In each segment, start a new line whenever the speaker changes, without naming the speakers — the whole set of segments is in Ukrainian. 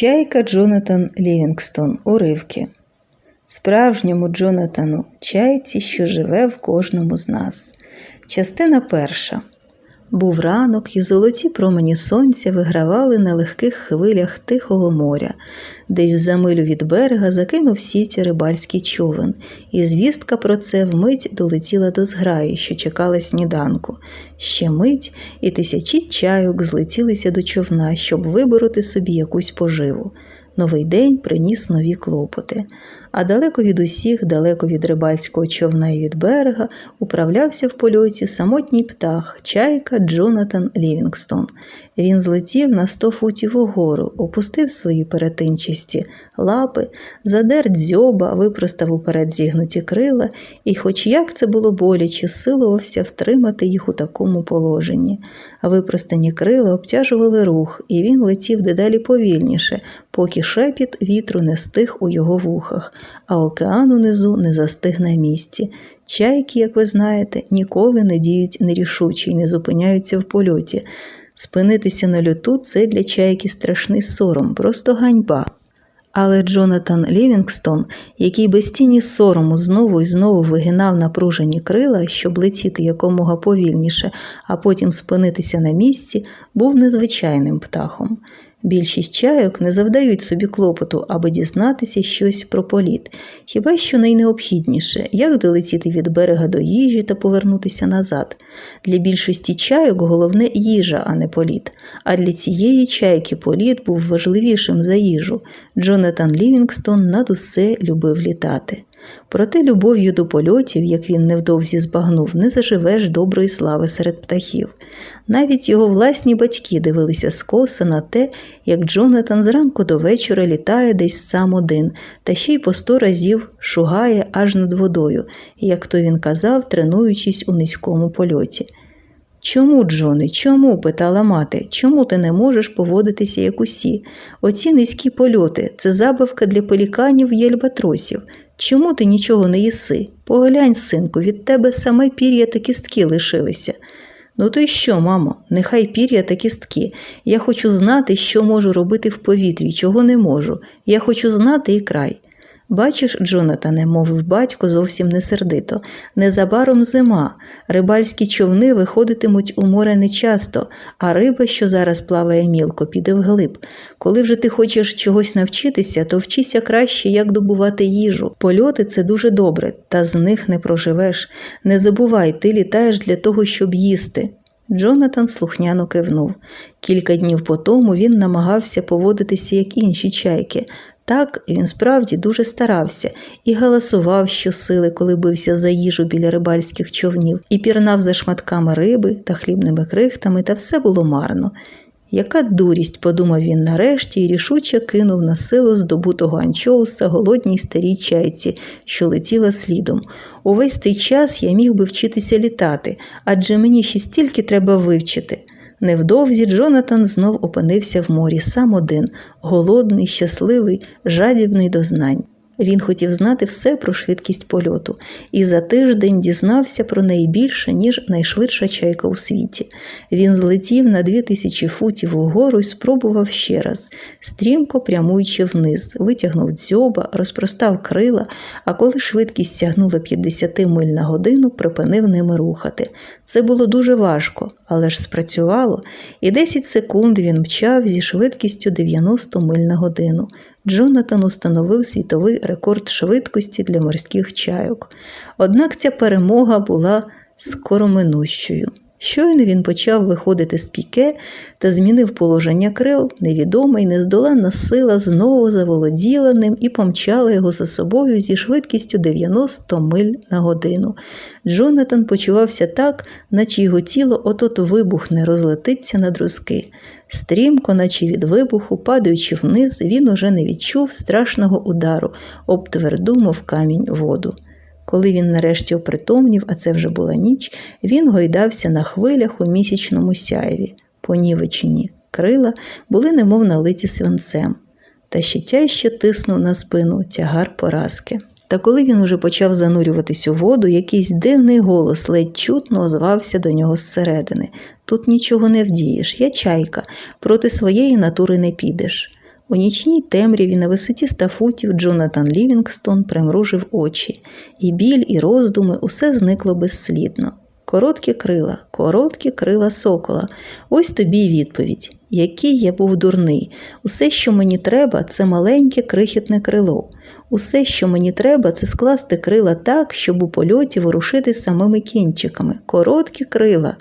Чайка Джонатан Лівінгстон. Уривки. Справжньому Джонатану чайці, що живе в кожному з нас. Частина перша. Був ранок, і золоті промені сонця вигравали на легких хвилях Тихого моря. Десь за милю від берега закинув сіті рибальський човен, і звістка про це вмить долетіла до зграї, що чекала сніданку. Ще мить, і тисячі чайок злетілися до човна, щоб вибороти собі якусь поживу. Новий день приніс нові клопоти, а далеко від усіх, далеко від рибальського човна і від берега, управлявся в польоті самотній птах, чайка Джонатан Лівінгстон. Він злетів на сто футів угору, опустив свої перетинчасті лапи, задер дзьоба, випростав уперед зігнуті крила, і, хоч як це було боляче, силувався втримати їх у такому положенні. Випростані крила обтяжували рух, і він летів дедалі повільніше, поки шепіт вітру не стих у його вухах, а океан унизу не застиг на місці. Чайки, як ви знаєте, ніколи не діють нерішуче і не зупиняються в польоті. Спинитися на льоту це для чайки страшний сором, просто ганьба. Але Джонатан Лівінгстон, який без тіні сорому знову і знову вигинав напружені крила, щоб летіти якомога повільніше, а потім спинитися на місці, був незвичайним птахом. Більшість чайок не завдають собі клопоту, аби дізнатися щось про політ, хіба що найнеобхідніше, як долетіти від берега до їжі та повернутися назад. Для більшості чайок головне їжа, а не політ. А для цієї чайки політ був важливішим за їжу. Джонатан Лівінгстон над усе любив літати. Проте любов'ю до польотів, як він невдовзі збагнув, не заживеш доброї слави серед птахів. Навіть його власні батьки дивилися скоса на те, як Джонатан зранку до вечора літає десь сам один, та ще й по сто разів шугає аж над водою, як то він казав, тренуючись у низькому польоті. Чому, Джони, чому? питала мати, чому ти не можеш поводитися як усі? Оці низькі польоти це забавка для пеліканів і альбатросів. Чому ти нічого не їси? Поглянь, синку, від тебе саме пір'я та кістки лишилися. Ну то й що, мамо, нехай пір'я та кістки. Я хочу знати, що можу робити в повітрі, чого не можу. Я хочу знати і край. Бачиш, Джонатане, мовив батько зовсім не сердито, незабаром зима. Рибальські човни виходитимуть у море нечасто, а риба, що зараз плаває мілко, піде вглиб. Коли вже ти хочеш чогось навчитися, то вчися краще, як добувати їжу. Польоти це дуже добре, та з них не проживеш. Не забувай, ти літаєш для того, щоб їсти. Джонатан слухняно кивнув. Кілька днів по тому він намагався поводитися, як інші чайки. Так, він справді дуже старався і галасував щосили, коли бився за їжу біля рибальських човнів, і пірнав за шматками риби та хлібними крихтами, та все було марно. Яка дурість, подумав він нарешті і рішуче кинув на силу здобутого анчоуса голодній старій чайці, що летіла слідом. Увесь цей час я міг би вчитися літати, адже мені ще стільки треба вивчити. Невдовзі Джонатан знов опинився в морі сам один, голодний, щасливий, жадібний до знань. Він хотів знати все про швидкість польоту, і за тиждень дізнався про неї ніж найшвидша чайка у світі. Він злетів на дві тисячі футів угору і спробував ще раз, стрімко прямуючи вниз, витягнув дзьоба, розпростав крила, а коли швидкість сягнула 50 миль на годину, припинив ними рухати. Це було дуже важко, але ж спрацювало, і 10 секунд він мчав зі швидкістю 90 миль на годину. Джонатан установив світовий рекорд швидкості для морських чайок. Однак ця перемога була скороминущою. Щойно він почав виходити з піке та змінив положення крил, невідома й нездоланна сила знову заволоділа ним і помчала його за собою зі швидкістю 90 миль на годину. Джонатан почувався так, наче його тіло от-от вибухне, розлетиться на друзки. Стрімко, наче від вибуху, падаючи вниз, він уже не відчув страшного удару об тверду, мов камінь воду. Коли він нарешті опритомнів, а це вже була ніч, він гойдався на хвилях у місячному сяєві, понівечені. Крила були немов налиті свинцем, та ще тяжче тиснув на спину тягар поразки. Та коли він уже почав занурюватись у воду, якийсь дивний голос ледь чутно озвався до нього зсередини. Тут нічого не вдієш, я чайка, проти своєї натури не підеш. У нічній темряві на висоті ста футів Джонатан Лівінгстон примружив очі, і біль, і роздуми усе зникло безслідно. Короткі крила, короткі крила сокола. Ось тобі й відповідь. Який я був дурний. Усе, що мені треба, це маленьке крихітне крило. Усе, що мені треба, це скласти крила так, щоб у польоті ворушити самими кінчиками. Короткі крила.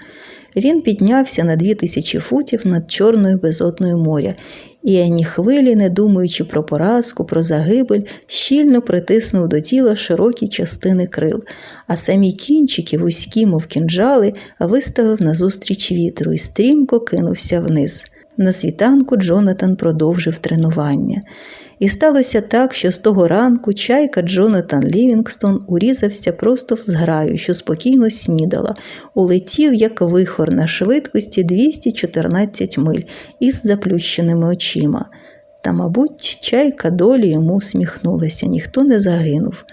Він піднявся на дві тисячі футів над чорною безодною моря, і ані хвилі, не думаючи про поразку, про загибель, щільно притиснув до тіла широкі частини крил, а самі кінчики, вузькі, мов кінжали, виставив назустріч вітру і стрімко кинувся вниз. На світанку Джонатан продовжив тренування. І сталося так, що з того ранку чайка Джонатан Лівінгстон урізався просто в зграю, що спокійно снідала, улетів, як вихор на швидкості 214 миль із заплющеними очима. Та, мабуть, чайка долі йому сміхнулася, ніхто не загинув.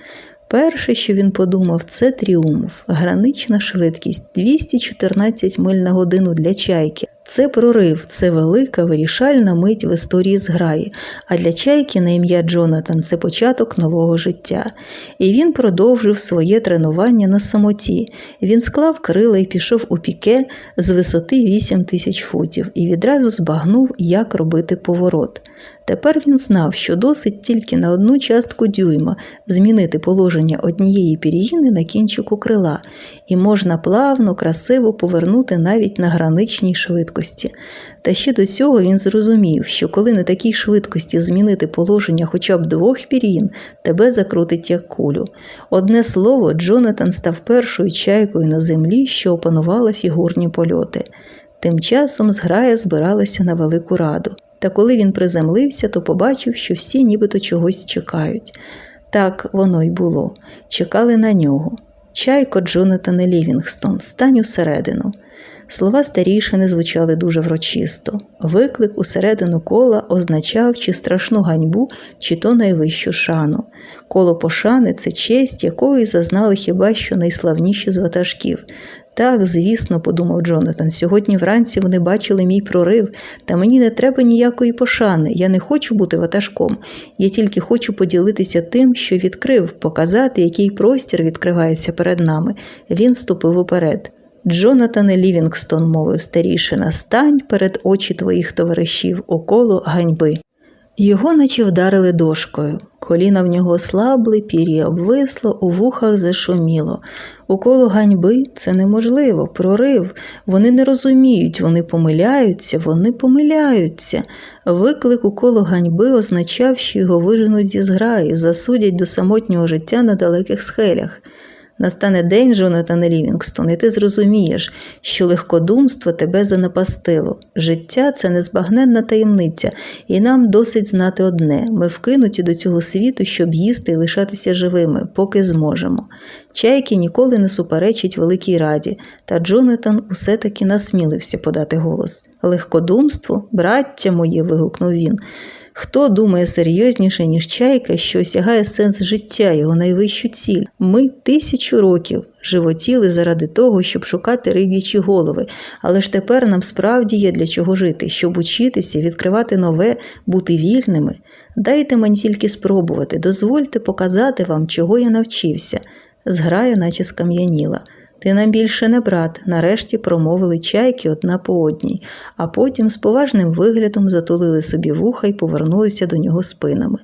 Перше, що він подумав, це тріумф, гранична швидкість 214 миль на годину для чайки. Це прорив, це велика вирішальна мить в історії зграї, а для чайки на ім'я Джонатан це початок нового життя. І він продовжив своє тренування на самоті. Він склав крила і пішов у піке з висоти 8 тисяч футів і відразу збагнув, як робити поворот. Тепер він знав, що досить тільки на одну частку дюйма змінити положення однієї пір'їни на кінчику крила, і можна плавно, красиво повернути навіть на граничній швидкості. Та ще до цього він зрозумів, що коли на такій швидкості змінити положення хоча б двох пір'їн, тебе закрутить як кулю. Одне слово, Джонатан став першою чайкою на землі, що опанувала фігурні польоти. Тим часом зграя збиралася на велику раду. Та коли він приземлився, то побачив, що всі нібито чогось чекають. Так воно й було. Чекали на нього. Чайко Джонатане Лівінгстон, стань усередину. Слова старішини звучали дуже врочисто. Виклик усередину кола означав чи страшну ганьбу, чи то найвищу шану. Коло пошани це честь, якої зазнали хіба що найславніші з ватажків. Так, звісно, подумав Джонатан, сьогодні вранці вони бачили мій прорив, та мені не треба ніякої пошани. Я не хочу бути ватажком. Я тільки хочу поділитися тим, що відкрив, показати, який простір відкривається перед нами. Він ступив уперед. Джонатане Лівінгстон, мовив старішина, стань перед очі твоїх товаришів около ганьби. Його наче вдарили дошкою. Коліна в нього слабли, пір'я обвисло, у вухах зашуміло. Уколо ганьби це неможливо, прорив. Вони не розуміють, вони помиляються, вони помиляються. Виклик уколо ганьби означав, що його виженуть зі зграї, засудять до самотнього життя на далеких схелях. Настане день, Джонатан Рівінгстон, і ти зрозумієш, що легкодумство тебе занапастило. Життя це незбагненна таємниця, і нам досить знати одне ми вкинуті до цього світу, щоб їсти і лишатися живими, поки зможемо. Чайки ніколи не суперечить великій раді, та Джонатан усе таки насмілився подати голос. Легкодумство, браття моє, вигукнув він. Хто думає серйозніше, ніж чайка, що осягає сенс життя, його найвищу ціль? Ми тисячу років животіли заради того, щоб шукати риб'ячі голови, але ж тепер нам справді є для чого жити, щоб учитися, відкривати нове, бути вільними. Дайте мені тільки спробувати, дозвольте показати вам, чого я навчився. Зграя, наче скам'яніла. Ти нам більше не брат, нарешті промовили чайки одна по одній, а потім з поважним виглядом затулили собі вуха і повернулися до нього спинами.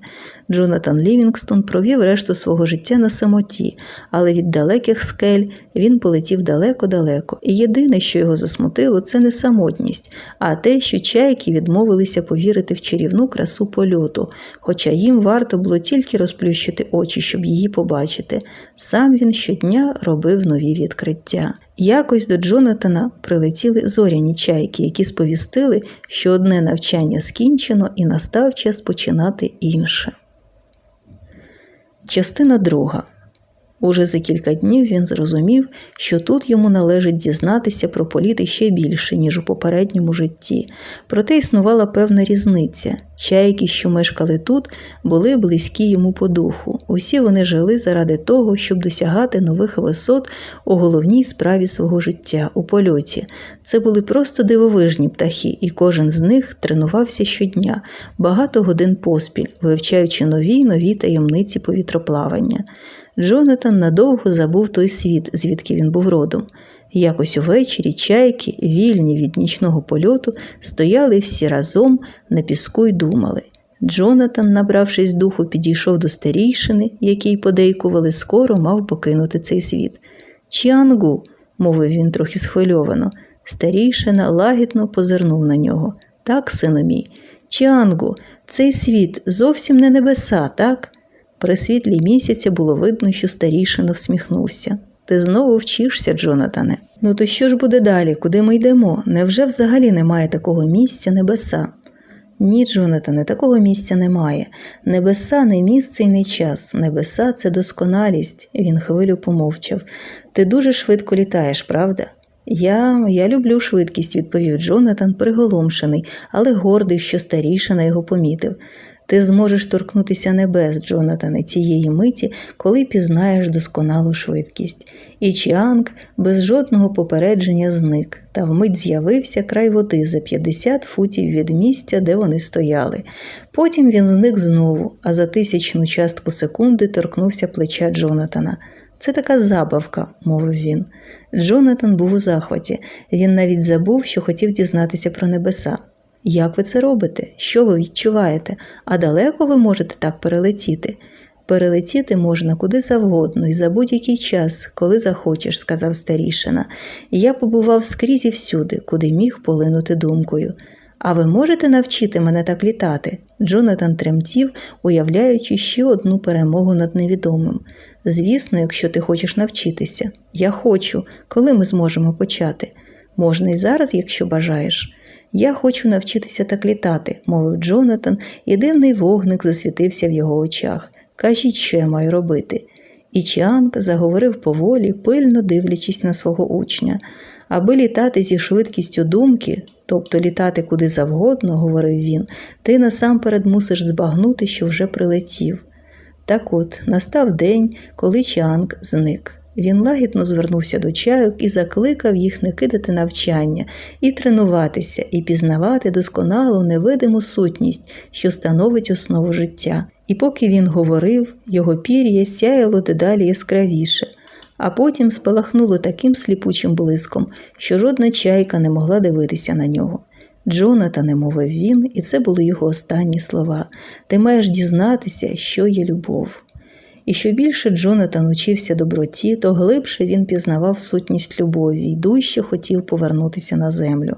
Джонатан Лівінгстон провів решту свого життя на самоті, але від далеких скель він полетів далеко-далеко. І єдине, що його засмутило, це не самотність, а те, що чайки відмовилися повірити в чарівну красу польоту, хоча їм варто було тільки розплющити очі, щоб її побачити. Сам він щодня робив нові відкриття. Якось до Джонатана прилетіли зоряні чайки, які сповістили, що одне навчання скінчено і настав час починати інше. Частина друга. Уже за кілька днів він зрозумів, що тут йому належить дізнатися про політи ще більше, ніж у попередньому житті. Проте існувала певна різниця. Чайки, що мешкали тут, були близькі йому по духу. Усі вони жили заради того, щоб досягати нових висот у головній справі свого життя у польоті. Це були просто дивовижні птахи, і кожен з них тренувався щодня, багато годин поспіль, вивчаючи нові нові таємниці повітроплавання. Джонатан надовго забув той світ, звідки він був родом. Якось увечері чайки, вільні від нічного польоту, стояли всі разом на піску й думали. Джонатан, набравшись духу, підійшов до старійшини, який подейкували, скоро мав покинути цей світ. Чіангу, мовив він трохи схвильовано. Старійшина лагідно позирнув на нього. Так, сину мій, Чіангу, цей світ зовсім не небеса, так? При світлі місяця було видно, що старішина всміхнувся. Ти знову вчишся, Джонатане. Ну то що ж буде далі? Куди ми йдемо? Невже взагалі немає такого місця небеса? Ні, Джонатане, такого місця немає. Небеса не місце і не час. Небеса це досконалість. Він хвилю помовчав. Ти дуже швидко літаєш, правда? Я я люблю швидкість, відповів Джонатан, приголомшений, але гордий, що старішина його помітив. Ти зможеш торкнутися небес, Джонатане, цієї миті, коли пізнаєш досконалу швидкість. І Чіанг без жодного попередження зник, та вмить з'явився край води за 50 футів від місця, де вони стояли. Потім він зник знову, а за тисячну частку секунди торкнувся плеча Джонатана. Це така забавка, мовив він. Джонатан був у захваті. Він навіть забув, що хотів дізнатися про небеса. Як ви це робите? Що ви відчуваєте? А далеко ви можете так перелетіти? Перелетіти можна куди завгодно і за будь-який час, коли захочеш, сказав старішина. Я побував скрізь і всюди, куди міг полинути думкою. А ви можете навчити мене так літати? Джонатан тремтів, уявляючи ще одну перемогу над невідомим. Звісно, якщо ти хочеш навчитися. Я хочу, коли ми зможемо почати. Можна і зараз, якщо бажаєш. Я хочу навчитися так літати, мовив Джонатан, і дивний вогник засвітився в його очах. Кажіть, що я маю робити. І Чіанг заговорив поволі, пильно дивлячись на свого учня. Аби літати зі швидкістю думки, тобто літати куди завгодно, говорив він, ти насамперед мусиш збагнути, що вже прилетів. Так от настав день, коли Чіанг зник. Він лагідно звернувся до чайок і закликав їх не кидати навчання, і тренуватися, і пізнавати досконалу невидиму сутність, що становить основу життя. І поки він говорив, його пір'я сяяло дедалі яскравіше, а потім спалахнуло таким сліпучим блиском, що жодна чайка не могла дивитися на нього. Джонатане, мовив він, і це були його останні слова. Ти маєш дізнатися, що є любов. І що більше Джонатан учився доброті, то глибше він пізнавав сутність любові і дужче хотів повернутися на землю.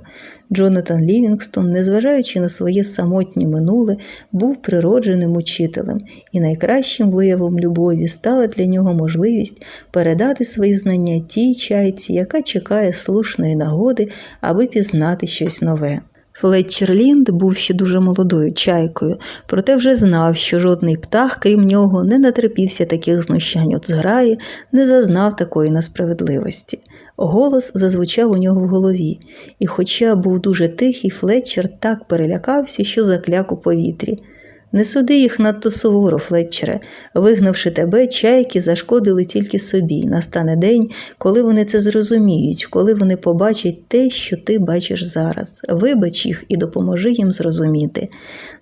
Джонатан Лівінгстон, незважаючи на своє самотнє минуле, був природженим учителем, і найкращим виявом любові стала для нього можливість передати свої знання тій чайці, яка чекає слушної нагоди, аби пізнати щось нове. Флетчер Лінд був ще дуже молодою чайкою, проте вже знав, що жодний птах, крім нього, не натерпівся таких знущань от зграї, не зазнав такої несправедливості. Голос зазвучав у нього в голові, і, хоча був дуже тихий, Флетчер так перелякався, що закляк у повітрі. Не суди їх надто суворо, Флетчере. Вигнавши тебе, чайки зашкодили тільки собі. Настане день, коли вони це зрозуміють, коли вони побачать те, що ти бачиш зараз. Вибач їх і допоможи їм зрозуміти.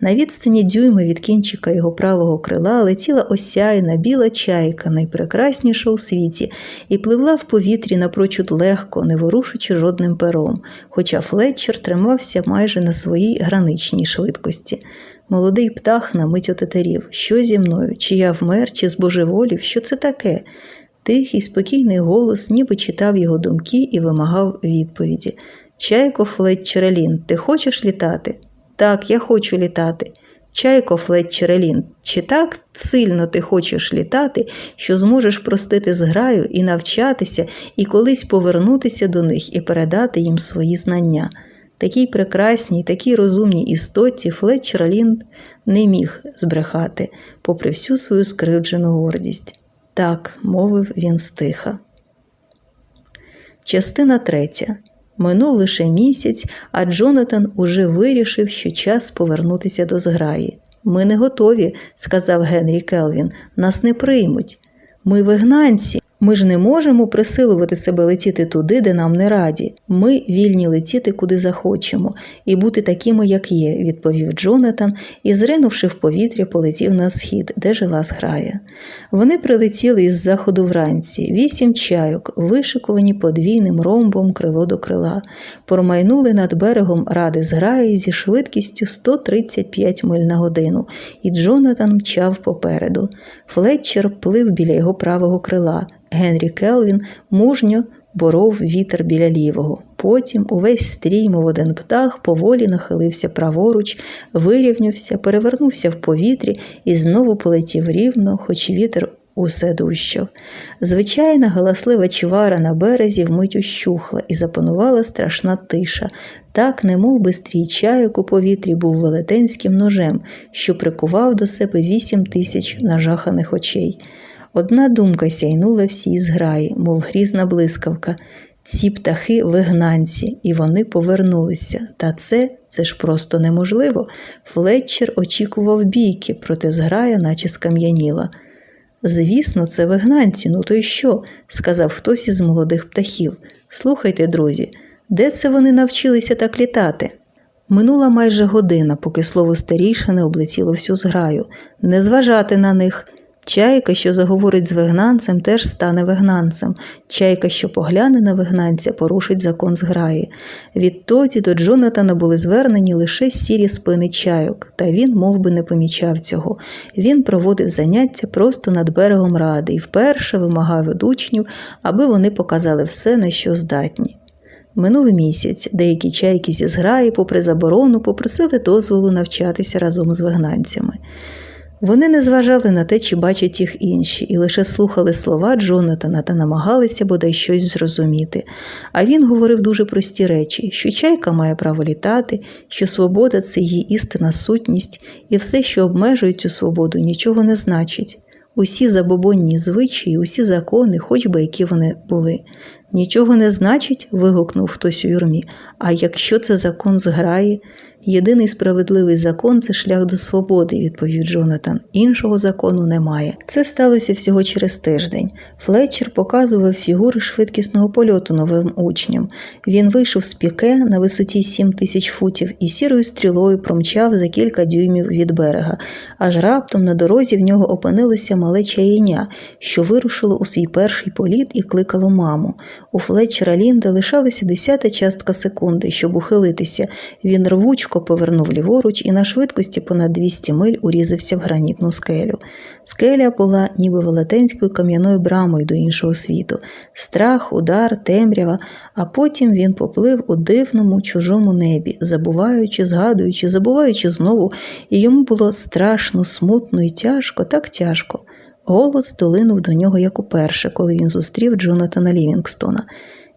На відстані дюйми від кінчика його правого крила летіла осяйна біла чайка, найпрекрасніша у світі, і пливла в повітрі напрочуд легко, не ворушучи жодним пером, хоча Флетчер тримався майже на своїй граничній швидкості. Молодий птах на мить отетерів. Що зі мною? Чи я вмер, чи збожеволів? Що це таке? Тихий, спокійний голос, ніби читав його думки і вимагав відповіді. Чайко Флетчерелін, ти хочеш літати? Так, я хочу літати. Чайко Флетчерелін, чи так сильно ти хочеш літати, що зможеш простити зграю і навчатися, і колись повернутися до них і передати їм свої знання? Такій прекрасній, такій розумній істоті Флетчер Лінд не міг збрехати, попри всю свою скривджену гордість. Так, мовив він стиха. Частина третя. Минув лише місяць, а Джонатан уже вирішив, що час повернутися до зграї. Ми не готові, сказав Генрі Келвін. Нас не приймуть. Ми вигнанці. Ми ж не можемо присилувати себе летіти туди, де нам не раді. Ми вільні летіти куди захочемо, і бути такими, як є, відповів Джонатан і, зринувши в повітря, полетів на схід, де жила зграя. Вони прилетіли із заходу вранці, вісім чайок, вишикувані подвійним ромбом крило до крила, промайнули над берегом ради зграї зі швидкістю 135 миль на годину, і Джонатан мчав попереду. Флетчер плив біля його правого крила. Генрі Келвін мужньо боров вітер біля лівого. Потім увесь стрій, мов один птах, поволі нахилився праворуч, вирівнявся, перевернувся в повітрі і знову полетів рівно, хоч вітер усе дужчав. Звичайна галаслива чвара на березі вмить ущухла і запанувала страшна тиша. Так, немов би стрій чайок у повітрі був велетенським ножем, що прикував до себе вісім тисяч нажаханих очей. Одна думка сяйнула всій зграї, мов грізна блискавка. Ці птахи вигнанці, і вони повернулися. Та це це ж просто неможливо. Флетчер очікував бійки, проте зграя, наче скам'яніла. Звісно, це вигнанці, ну то й що? сказав хтось із молодих птахів. Слухайте, друзі, де це вони навчилися так літати? Минула майже година, поки слово старіше не облетіло всю зграю. Не зважати на них. Чайка, що заговорить з вигнанцем, теж стане вигнанцем. Чайка, що погляне на вигнанця, порушить закон зграї. Відтоді до Джонатана були звернені лише сірі спини чайок, та він мов би, не помічав цього. Він проводив заняття просто над берегом ради і вперше вимагав від учнів, аби вони показали все, на що здатні. Минув місяць, деякі чайки зі зграї, попри заборону, попросили дозволу навчатися разом з вигнанцями. Вони не зважали на те, чи бачать їх інші, і лише слухали слова Джонатана та намагалися бодай щось зрозуміти. А він говорив дуже прості речі, що чайка має право літати, що свобода це її істинна сутність, і все, що обмежує цю свободу, нічого не значить. Усі забобонні звичаї, усі закони, хоч би які вони були. Нічого не значить, вигукнув хтось у юрмі. А якщо це закон зграє, Єдиний справедливий закон це шлях до свободи, відповів Джонатан. Іншого закону немає. Це сталося всього через тиждень. Флетчер показував фігури швидкісного польоту новим учням. Він вийшов з піке на висоті 7 тисяч футів і сірою стрілою промчав за кілька дюймів від берега. Аж раптом на дорозі в нього опинилося мале чаєння, що вирушило у свій перший політ і кликало маму. У Флетчера Лінда лишалася десята частка секунди, щоб ухилитися. Він рвучко різко повернув ліворуч і на швидкості понад 200 миль урізався в гранітну скелю. Скеля була ніби велетенською кам'яною брамою до іншого світу. Страх, удар, темрява, а потім він поплив у дивному чужому небі, забуваючи, згадуючи, забуваючи знову, і йому було страшно, смутно і тяжко, так тяжко. Голос долинув до нього як уперше, коли він зустрів Джонатана Лівінгстона.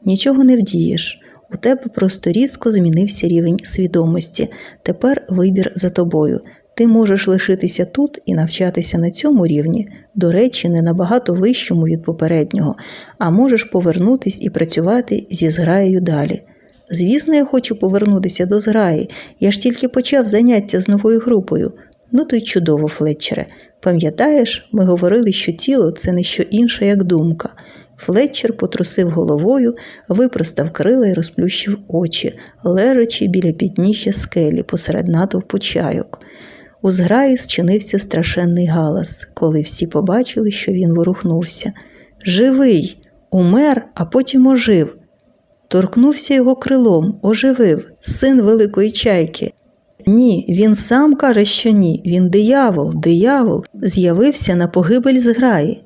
Нічого не вдієш. У тебе просто різко змінився рівень свідомості. Тепер вибір за тобою. Ти можеш лишитися тут і навчатися на цьому рівні, до речі, не набагато вищому від попереднього, а можеш повернутись і працювати зі зграєю далі. Звісно, я хочу повернутися до зграї. Я ж тільки почав заняття з новою групою. Ну то й чудово, Флетчере. Пам'ятаєш, ми говорили, що тіло це не що інше, як думка. Флетчер потрусив головою, випростав крила і розплющив очі, лежачи біля підніжжя скелі посеред натовпу чайок. У зграї зчинився страшенний галас, коли всі побачили, що він ворухнувся. Живий, умер, а потім ожив. Торкнувся його крилом, оживив, син великої чайки. Ні, він сам каже, що ні. Він диявол, диявол, з'явився на погибель зграї.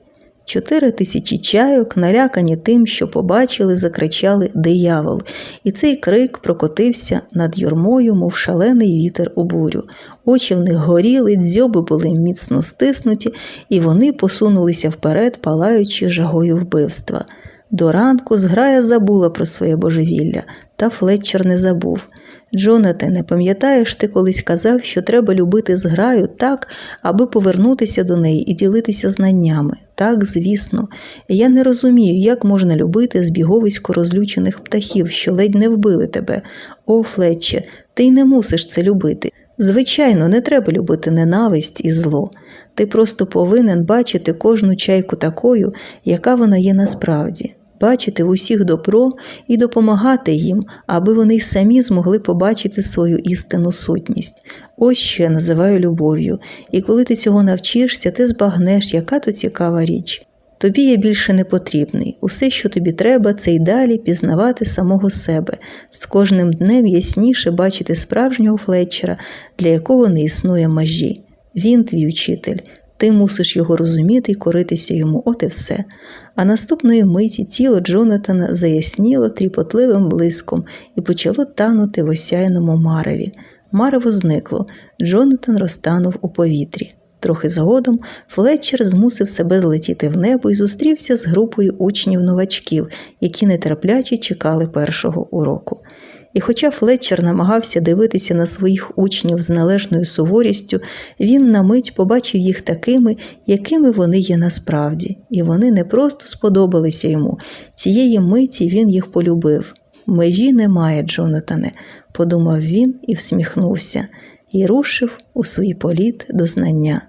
Чотири тисячі чайок, налякані тим, що побачили, закричали диявол, і цей крик прокотився над юрмою, мов шалений вітер у бурю. Очі в них горіли, дзьоби були міцно стиснуті, і вони посунулися вперед, палаючи жагою вбивства. До ранку зграя забула про своє божевілля, та Флетчер не забув. Джонатане, пам'ятаєш, ти колись казав, що треба любити зграю так, аби повернутися до неї і ділитися знаннями. Так, звісно. Я не розумію, як можна любити збіговисько розлючених птахів, що ледь не вбили тебе. О, Флетче, ти й не мусиш це любити. Звичайно, не треба любити ненависть і зло. Ти просто повинен бачити кожну чайку такою, яка вона є насправді, бачити в усіх добро і допомагати їм, аби вони самі змогли побачити свою істинну сутність. Ось що я називаю любов'ю, і коли ти цього навчишся, ти збагнеш, яка то цікава річ. Тобі я більше не потрібний. Усе, що тобі треба, це й далі пізнавати самого себе, з кожним днем ясніше бачити справжнього Флетчера, для якого не існує межі. Він твій учитель. Ти мусиш його розуміти і коритися йому, от і все. А наступної миті тіло Джонатана заясніло тріпотливим блиском і почало танути в осяяному мареві. Марево зникло, Джонатан розтанув у повітрі. Трохи згодом Флетчер змусив себе злетіти в небо і зустрівся з групою учнів-новачків, які нетерпляче чекали першого уроку. І хоча Флетчер намагався дивитися на своїх учнів з належною суворістю, він на мить побачив їх такими, якими вони є насправді, і вони не просто сподобалися йому. Цієї миті він їх полюбив. Межі немає, Джонатане, подумав він і всміхнувся, і рушив у свій політ до знання.